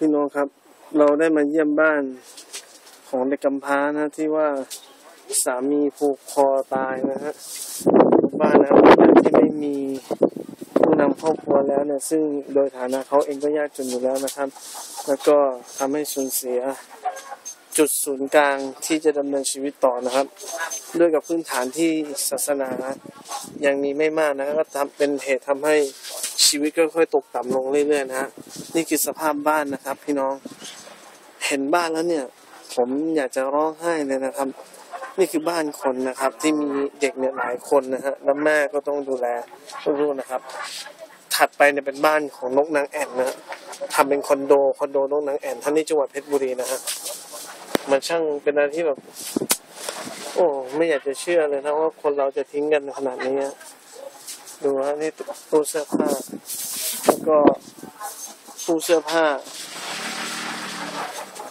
พี่น้องครับ เราได้มาเยี่ยมบ้านของเด็กกำพร้านะที่ว่าสามีผูกคอตายนะฮะบ้านนะครับบ้านที่ไม่มีผู้นำครอบครัวแล้วเนี่ยซึ่งโดยฐานะเขาเองก็ยากจนอยู่แล้วนะครับ แล้วก็ทำให้สูญเสียจุดศูนย์กลางที่จะดำเนินชีวิตต่อนะครับ ด้วยกับพื้นฐานที่ศาสนายังมีไม่มากนะก็ทำเป็นเหตุทำให้ ชีวิตก็ค่อยตกต่ำลงเรื่อยๆนะฮะนี่คือสภาพบ้านนะครับ พี่น้องเห็นบ้านแล้วเนี่ย ผมอยากจะร้องไห้เลยนะครับ นี่คือบ้านคนนะครับ ที่มีเด็กเนี่ยหลายคนนะฮะแล้วแม่ก็ต้องดูแลลูกๆนะครับ ถัดไปเนี่ยเป็นบ้านของนกนางแอ่นนะฮะทำเป็นคอนโดคอนโดนกนางแอ่นท่านที่จังหวัดเพชรบุรีนะฮะมันช่างเป็นอะไรที่แบบ โอ้ไม่อยากจะเชื่อเลยนะว่าคนเราจะทิ้งกันขนาดนี้ ดูฮะนี่ตู้เสื้อผ้า แล้วก็ตู้เสื้อผ้า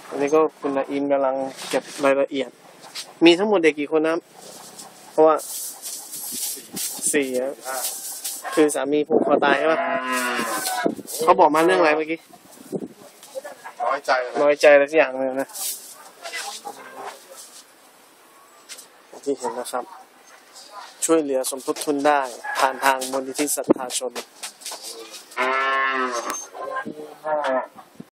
อันนี้ก็คุณนาอินกำลังเก็บรายละเอียด มีทั้งหมดเด็กกี่คนนะเพราะว่าสี่อะคือสามีผูกคอตายใช่ปะเขาบอกมาเรื่องอะไรเมื่อกี้ น้อยใจเลยน้อยใจอะไรสักอย่างหนึ่งนะที่เห็นนะครับ ช่วยเหลือสมทบทุนได้ ผ่านทางมูลนิธิศรัทธาชน